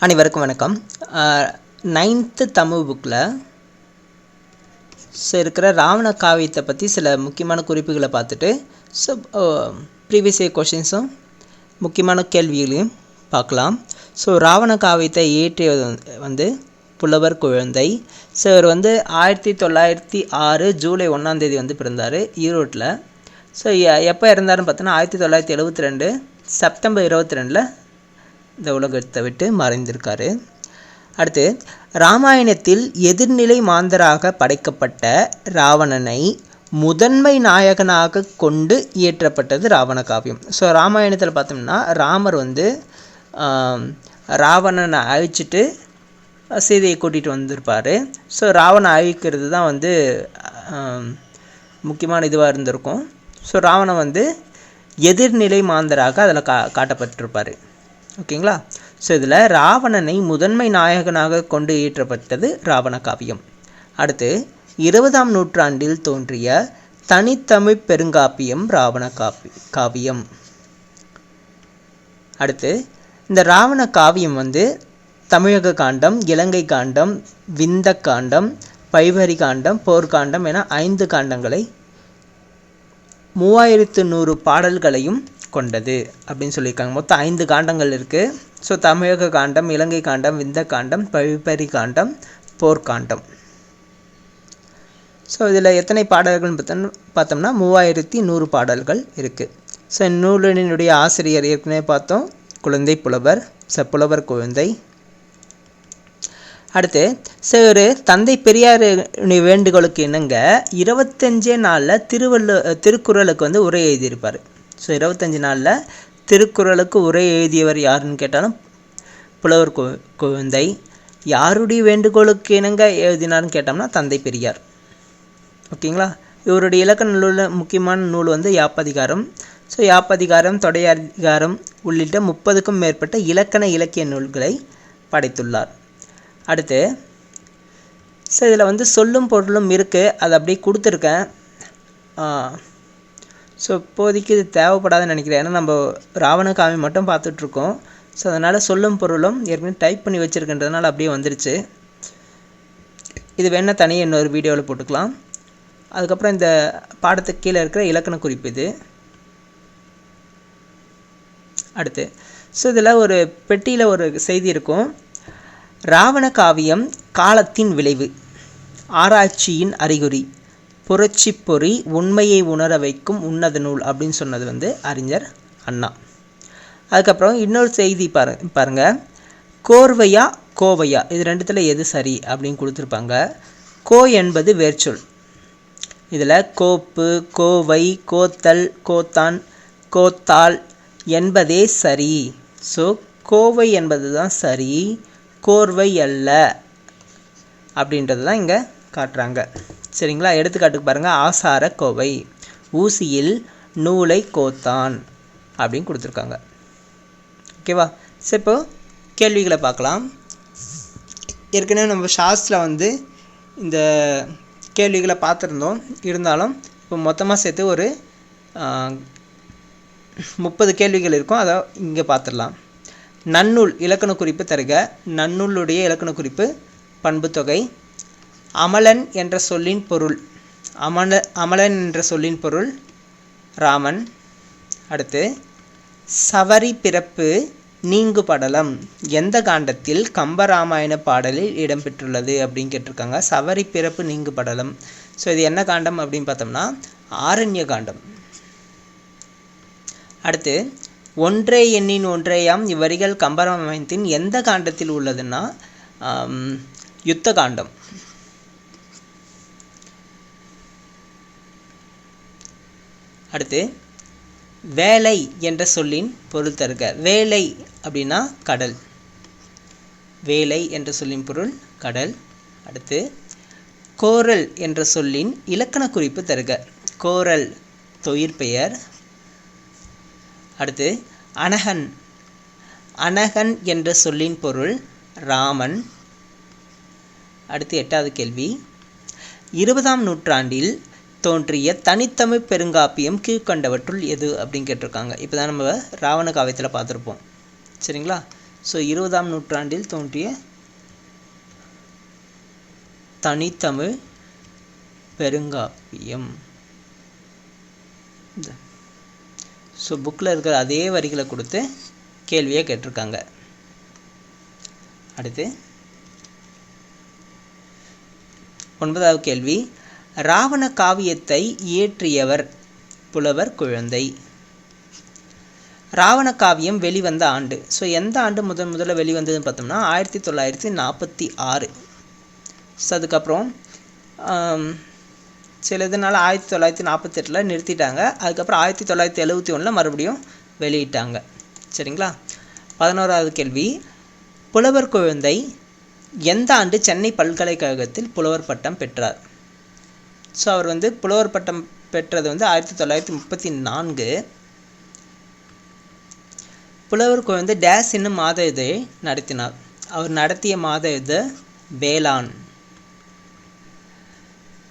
அனைவருக்கும் வணக்கம். நைன்த்து தமிழ் புக்கில் ஸோ இருக்கிற ராவண காவியத்தை பற்றி சில முக்கியமான குறிப்புகளை பார்த்துட்டு ஸோ ப்ரீவியஸ் இயர் கொஷின்ஸும் முக்கியமான கேள்விகளையும் பார்க்கலாம். ஸோ ராவண காவியத்தை இயற்றியது வந்து- புலவர் குழந்தை. ஸோ இவர் வந்து ஆயிரத்தி தொள்ளாயிரத்தி ஆறு ஜூலை ஒன்றாந்தேதி வந்து பிறந்தார் ஈரோட்டில். ஸோ எப்போ இறந்தாருன்னு பார்த்தோன்னா ஆயிரத்தி தொள்ளாயிரத்தி எழுபத்தி ரெண்டு செப்டம்பர் இருபத்தி ரெண்டில் இந்த உலகத்தை விட்டு மறைந்திருக்காரு. அடுத்து ராமாயணத்தில் எதிர்நிலை மாந்தராக படைக்கப்பட்ட ராவணனை முதன்மை நாயகனாக கொண்டு இயற்றப்பட்டது ராவண காவியம். ஸோ ராமாயணத்தில் பார்த்தோம்னா ராமர் வந்து ராவணனை அழிச்சிட்டு சீதையை கூட்டிகிட்டு வந்திருப்பார். ஸோ ராவணை அழிக்கிறது தான் வந்து முக்கியமான இதுவாக இருந்திருக்கும். ஸோ ராவணன் வந்து எதிர்நிலை மாந்தராக அதில் கா காட்டப்பட்டிருப்பார். ஓகேங்களா? ஸோ இதில் ராவணனை முதன்மை நாயகனாக கொண்டு இயற்றப்பட்டது ராவண காவியம். அடுத்து இருபதாம் நூற்றாண்டில் தோன்றிய தனித்தமிழ் பெருங்காப்பியம் ராவண காப்பி காவியம். அடுத்து இந்த ராவண காவியம் வந்து தமிழக காண்டம் இலங்கை காண்டம் விந்த காண்டம் பைவரி காண்டம் போர்க்காண்டம் என ஐந்து காண்டங்களை மூவாயிரத்து நூறு பாடல்களையும் கொண்டது அப்படின்னு சொல்லியிருக்காங்க. மொத்தம் ஐந்து காண்டங்கள் இருக்குது ஸோ தமிழக காண்டம் இலங்கை காண்டம் விந்த காண்டம் பழிப்பறி காண்டம் போர்க்காண்டம் ஸோ இதில் எத்தனை பாடல்கள்னு பார்த்தோம் பார்த்தோம்னா மூவாயிரத்தி நூறு பாடல்கள் இருக்குது ஸோ இந்நூலினுடைய ஆசிரியர் ஏற்கனவே பார்த்தோம். குழந்தை புலவர் ச புலவர் குழந்தை. அடுத்து ஸோ ஒரு தந்தை பெரியார் வேண்டுகோளுக்கு இணங்க இருபத்தஞ்சே நாளில் திருவள்ளு திருக்குறளுக்கு வந்து உரை எழுதியிருப்பார். ஸோ இருபத்தஞ்சி நாளில் திருக்குறளுக்கு உரை எழுதியவர் யாருன்னு கேட்டாலும் புலவர் கு குழந்தை. யாருடைய வேண்டுகோளுக்கு இணங்க எழுதினார்னு கேட்டோம்னா தந்தை பெரியார். ஓகேங்களா? இவருடைய இலக்கண நூலில் முக்கியமான நூல் வந்து யாப்பதிகாரம். ஸோ யாப்பதிகாரம் தொடையதிகாரம் உள்ளிட்ட முப்பதுக்கும் மேற்பட்ட இலக்கண இலக்கிய நூல்களை படைத்துள்ளார். அடுத்து ஸோ இதில் வந்து சொல்லும் பொருளும் இருக்குது அதை அப்படியே கொடுத்துருக்கேன். ஸோ இப்போதைக்கு இது தேவைப்படாதுன்னு நினைக்கிறேன். ஏன்னா நம்ம ராவண காமி மட்டும் பார்த்துட்ருக்கோம். ஸோ அதனால் சொல்லும் பொருளும் ஏற்கனவே டைப் பண்ணி வச்சுருக்கின்றதுனால அப்படியே வந்துருச்சு. இது வேணால் தனியாக இன்னொரு வீடியோவில் போட்டுக்கலாம். அதுக்கப்புறம் இந்த பாடத்துக்கு கீழே இருக்கிற இலக்கண குறிப்பு இது. அடுத்து. ஸோ இதில் ஒரு பெட்டியில் ஒரு செய்தி இருக்கும். ராவண காவியம் காலத்தின் விளைவு. ஆராய்ச்சியின் அறிகுறி. புரட்சி பொறி உண்மையை உணர வைக்கும் உன்னத நூல் அப்படின்னு சொன்னது வந்து அறிஞர் அண்ணா. அதுக்கப்புறம் இன்னொரு செய்தி பாரு பாருங்க. கோர்வையா கோவையா? இது ரெண்டுத்தில் எது சரி அப்படின்னு கொடுத்துருப்பாங்க. கோ என்பது வேர்ச்சொல். இதில் கோப்பு கோவை கோத்தல் கோத்தான் கோத்தால் என்பதே சரி. ஸோ கோவை என்பது தான் சரி கோர்வை அல்ல அப்படின்றது தான் இங்கே காட்டுறாங்க. சரிங்களா? எடுத்துக்காட்டுக்கு பாருங்கள் ஆசார கோவை ஊசியில் நூலை கோத்தான் அப்படின்னு கொடுத்துருக்காங்க. ஓகேவா சரி இப்போ கேள்விகளை பார்க்கலாம். ஏற்கனவே நம்ம ஷார்ட்ஸில் வந்து இந்த கேள்விகளை பார்த்துருந்தோம். இருந்தாலும் இப்போ மொத்தமாக சேர்த்து ஒரு முப்பது கேள்விகள் இருக்கும். அதை இங்கே பார்த்துடலாம். நன்னூல் இலக்கண குறிப்பு தருக. நன்னூலுடைய இலக்கண குறிப்பு பண்புத்தொகை அமலன் என்ற சொல்லின் பொருள். அமல அமலன் என்ற சொல்லின் பொருள் ராமன். அடுத்து சவரி பிறப்பு நீங்கு படலம் எந்த காண்டத்தில் கம்பராமாயண பாடலில் இடம்பெற்றுள்ளது அப்படின்னு கேட்டிருக்காங்க. சவரி பிறப்பு நீங்கு படலம் ஸோ இது என்ன காண்டம் அப்படின்னு பார்த்தோம்னா ஆரண்ய காண்டம். அடுத்து ஒன்றே எண்ணின் ஒன்றேயாம் இவ்வரிகள் கம்பராமாயணத்தின் எந்த காண்டத்தில் உள்ளதுன்னா யுத்த காண்டம். அடுத்து வேலை என்ற சொல்லின் பொருள் தருக. வேலை அப்படின்னா கடல். வேலை என்ற சொல்லின் பொருள் கடல். அடுத்து கோரல் என்ற சொல்லின் இலக்கண குறிப்பு தருக. கோரல் தொழிற்பெயர் அடுத்து அனகன். அனகன் என்ற சொல்லின் பொருள் ராமன். அடுத்து எட்டாவது கேள்வி. இருபதாம் நூற்றாண்டில் தோன்றிய தனித்தமிழ் பெருங்காப்பியம் கீழ்கண்டவற்றுள் எது அப்படின்னு கேட்டிருக்காங்க. இப்போ தான் நம்ம ராவண காவியத்தில் பார்த்துருப்போம். சரிங்களா? ஸோ இருபதாம் நூற்றாண்டில் தோன்றிய தனித்தமிழ் பெருங்காப்பியம். ஸோ புக்கில் இருக்கிற அதே வரிகளை கொடுத்து கேள்வியை கேட்டிருக்காங்க. அடுத்து ஒன்பதாவது கேள்வி. ராவண காவியத்தை இயற்றியவர் புலவர் குழந்தை. ராவண காவியம் வெளிவந்த ஆண்டு. ஸோ எந்த ஆண்டு முதன் முதல்ல வெளிவந்ததுன்னு பார்த்தோம்னா ஆயிரத்தி தொள்ளாயிரத்தி நாற்பத்தி ஆறு. ஸோ அதுக்கப்புறம் சில இதனால் ஆயிரத்தி தொள்ளாயிரத்தி நாற்பத்தெட்டில் நிறுத்திட்டாங்க. அதுக்கப்புறம் ஆயிரத்தி தொள்ளாயிரத்தி எழுபத்தி ஒன்றில் மறுபடியும் வெளியிட்டாங்க. சரிங்களா? பதினோராவது கேள்வி. புலவர் குழந்தை எந்த ஆண்டு சென்னை பல்கலைக்கழகத்தில் புலவர் பட்டம் பெற்றார்? ஸோ அவர் வந்து புலவர் பட்டம் பெற்றது வந்து ஆயிரத்தி தொள்ளாயிரத்தி முப்பத்தி நான்கு. புலவர் குழந்தை டேஸ் என்னும் மாத இதழை நடத்தினார். அவர் நடத்திய மாத இது வேளாண்.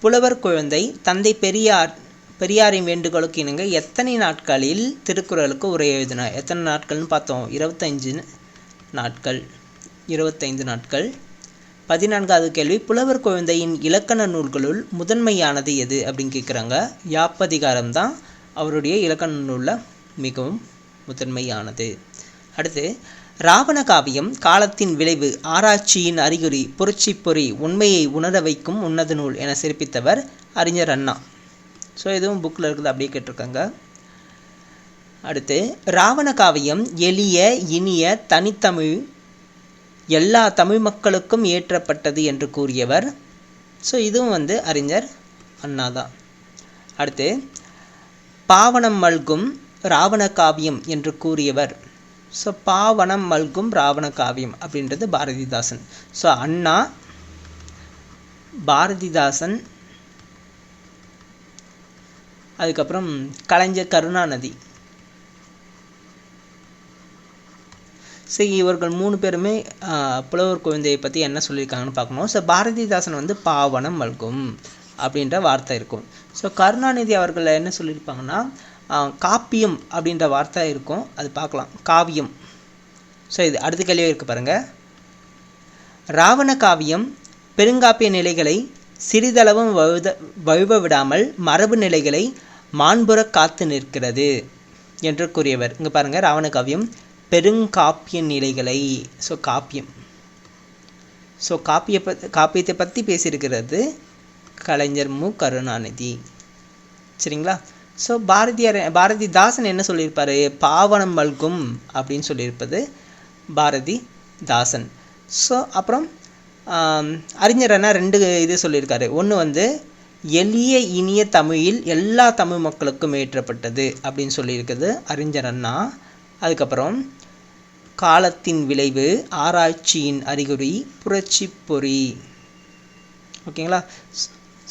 புலவர் குழந்தை தந்தை பெரியார் பெரியாரின் வேண்டுகோளுக்கு இணங்க எத்தனை நாட்களில் திருக்குறளுக்கு உரை எழுதினார்? எத்தனை நாட்கள்னு பார்த்தோம். இருபத்தஞ்சு நாட்கள். இருபத்தைந்து நாட்கள். பதினான்காவது கேள்வி புலவர் குழந்தையின் இலக்கண நூல்களுள் முதன்மையானது எது அப்படின்னு கேட்குறாங்க யாப்பதிகாரம் தான் அவருடைய இலக்கண நூலில் மிகவும் முதன்மையானது. அடுத்து ராவண காவியம் காலத்தின் விளைவு ஆராய்ச்சியின் அறிகுறி புரட்சி பொறி உண்மையை உணர வைக்கும் உன்னத நூல் என சிறப்பித்தவர் அறிஞர் அண்ணா. ஸோ இதுவும் புக்கில் இருக்குது அப்படியே கேட்டிருக்காங்க. அடுத்து ராவண காவியம் எளிய இனிய தனித்தமிழ் எல்லா தமிழ் மக்களுக்கும் ஏற்றப்பட்டது என்று கூறியவர். ஸோ இதுவும் வந்து அறிஞர் அண்ணா தான் அடுத்து பாவனம் மல்கும் ராவண காவியம் என்று கூறியவர். ஸோ பாவனம் மல்கும் ராவண காவியம் அப்படின்றது பாரதிதாசன். ஸோ அண்ணா பாரதிதாசன் அதுக்கப்புறம் கலைஞர் கருணாநிதி. ஸோ இவர்கள் மூணு பேருமே புலவர் குழந்தையை பற்றி என்ன சொல்லியிருக்காங்கன்னு பார்க்கணும். ஸோ பாரதிதாசன் வந்து பாவனம் மல்கும் அப்படின்ற வார்த்தை இருக்கும். ஸோ கருணாநிதி அவர்கள் என்ன சொல்லியிருப்பாங்கன்னா காப்பியம் அப்படின்ற வார்த்தை இருக்கும். அது பார்க்கலாம். காவியம். ஸோ இது அடுத்த கேள்வியாக இருக்குது பாருங்கள் ராவண காவியம் பெருங்காப்பிய நிலைகளை சிறிதளவும் வழுத வழுவ விடாமல் மரபு நிலைகளை மாண்புற காத்து நிற்கிறது என்று கூறியவர். இங்கே பாருங்கள் ராவண காவியம் பெருங்காப்பிய நிலைகளை ஸோ காப்பியம். ஸோ காப்பிய ப காப்பியத்தை பற்றி பேசியிருக்கிறது கலைஞர் மு. கருணாநிதி. சரிங்களா? ஸோ பாரதியார் பாரதிதாசன் என்ன சொல்லியிருப்பார்? பாவனம் மல்கும் அப்படின்னு சொல்லியிருப்பது பாரதிதாசன். ஸோ அப்புறம் அறிஞர் அண்ணா ரெண்டு இது சொல்லியிருக்காரு. ஒன்று வந்து எளிய இனிய தமிழில் எல்லா தமிழ் மக்களுக்கும் ஏற்றப்பட்டது அப்படின்னு சொல்லியிருக்குது அறிஞர் அண்ணா. அதுக்கப்புறம் காலத்தின் விளைவு ஆராய்ச்சியின் அறிகுறி புரட்சி பொறி. ஓகேங்களா?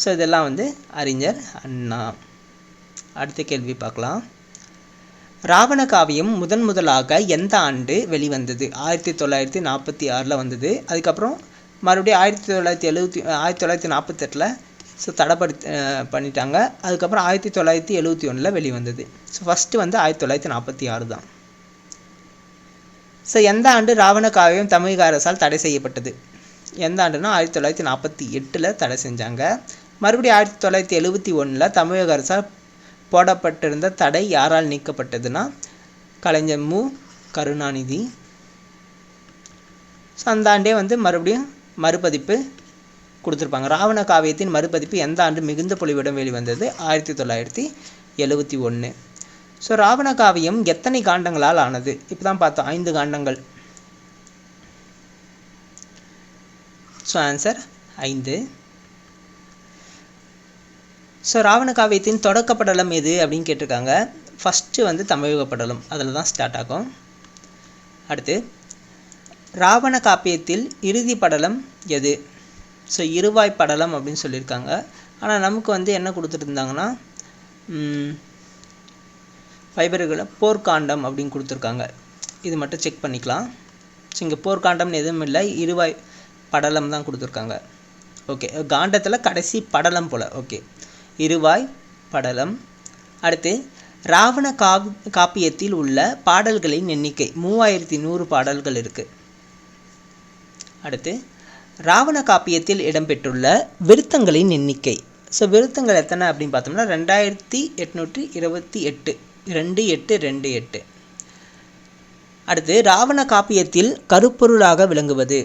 ஸோ இதெல்லாம் வந்து அறிஞர் அண்ணா. அடுத்த கேள்வி பார்க்கலாம். ராவண காவியம் முதன் முதலாக எந்த ஆண்டு வெளிவந்தது? ஆயிரத்தி தொள்ளாயிரத்தி நாற்பத்தி ஆறில் வந்தது. அதுக்கப்புறம் மறுபடியும் ஆயிரத்தி தொள்ளாயிரத்தி எழுபத்தி ஆயிரத்தி தொள்ளாயிரத்தி நாற்பத்தெட்டில் ஸோ தடைப்படுத்தி பண்ணிட்டாங்க. அதுக்கப்புறம் ஆயிரத்தி தொள்ளாயிரத்தி எழுபத்தி ஒன்றில் வெளிவந்தது. ஸோ ஃபஸ்ட்டு வந்து ஆயிரத்தி தொள்ளாயிரத்தி நாற்பத்தி ஆறு தான். ஸோ எந்த ஆண்டு ராவண காவியம் தமிழக அரசால் தடை செய்யப்பட்டது? எந்த ஆண்டுனா ஆயிரத்தி தொள்ளாயிரத்தி நாற்பத்தி எட்டில் தடை செஞ்சாங்க. மறுபடியும் ஆயிரத்தி தொள்ளாயிரத்தி எழுபத்தி ஒன்றில் தமிழக அரசால் போடப்பட்டிருந்த தடை யாரால் நீக்கப்பட்டதுன்னா கலைஞர் மு. கருணாநிதி. ஸோ அந்த ஆண்டே வந்து மறுபடியும் மறுபதிப்பு கொடுத்துருப்பாங்க. ராவண காவியத்தின் மறுபதிப்பு எந்த ஆண்டு மிகுந்த பொலிவிடம் வெளிவந்தது? ஆயிரத்தி தொள்ளாயிரத்தி எழுபத்தி ஒன்று ஸோ ராவண காவியம் எத்தனை காண்டங்களால் ஆனது? இப்போ தான் பார்த்தோம் ஐந்து காண்டங்கள். ஸோ ஆன்சர் ஐந்து. ஸோ ராவண காவியத்தின் தொடக்கப்படலம் எது அப்படின்னு கேட்டிருக்காங்க. ஃபஸ்ட்டு வந்து தமிழக படலம் அதில் தான் ஸ்டார்ட் ஆகும். அடுத்து ராவண காப்பியத்தில் இறுதி படலம் எது? ஸோ இருவாய் படலம் அப்படின்னு சொல்லியிருக்காங்க. ஆனால் நமக்கு வந்து என்ன கொடுத்துருந்தாங்கன்னா ஃபைபர்களை போர்க்காண்டம் அப்படின்னு கொடுத்துருக்காங்க. இது மட்டும் செக் பண்ணிக்கலாம். ஸோ இங்கே போர்க்காண்டம்னு எதுவும் இல்லை. இருவாய் படலம் தான் கொடுத்துருக்காங்க. ஓகே காண்டத்தில் கடைசி படலம் போல். ஓகே இருவாய் படலம். அடுத்து ராவண காவ் காப்பியத்தில் உள்ள பாடல்களின் எண்ணிக்கை. மூவாயிரத்தி நூறு பாடல்கள் இருக்குது அடுத்து ராவண காப்பியத்தில் இடம்பெற்றுள்ள விருத்தங்களின் எண்ணிக்கை. ஸோ விருத்தங்கள் எத்தனை அப்படின்னு பார்த்தோம்னா ரெண்டாயிரத்தி எட்நூற்றி இருபத்தி எட்டு. ரெண்டு எட்டு ரெண்டு எட்டு. அடுத்து ராவண காப்பியத்தில் கருப்பொருளாக விளங்குவது.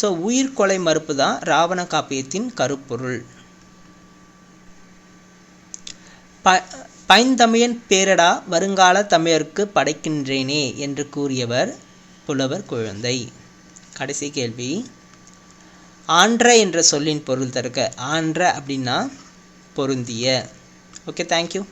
ஸோ உயிர் கொலை மறுப்பு தான் ராவண காப்பியத்தின் கருப்பொருள். ப பைந்தமிழன் பேரடா வருங்கால தமிழருக்கு படைக்கின்றேனே என்று கூறியவர் புலவர் குழந்தை. கடைசி கேள்வி. ஆன்ற என்ற சொல்லின் பொருள் தருக. ஆன்ற அப்படின்னா பொருந்திய. Okay thank you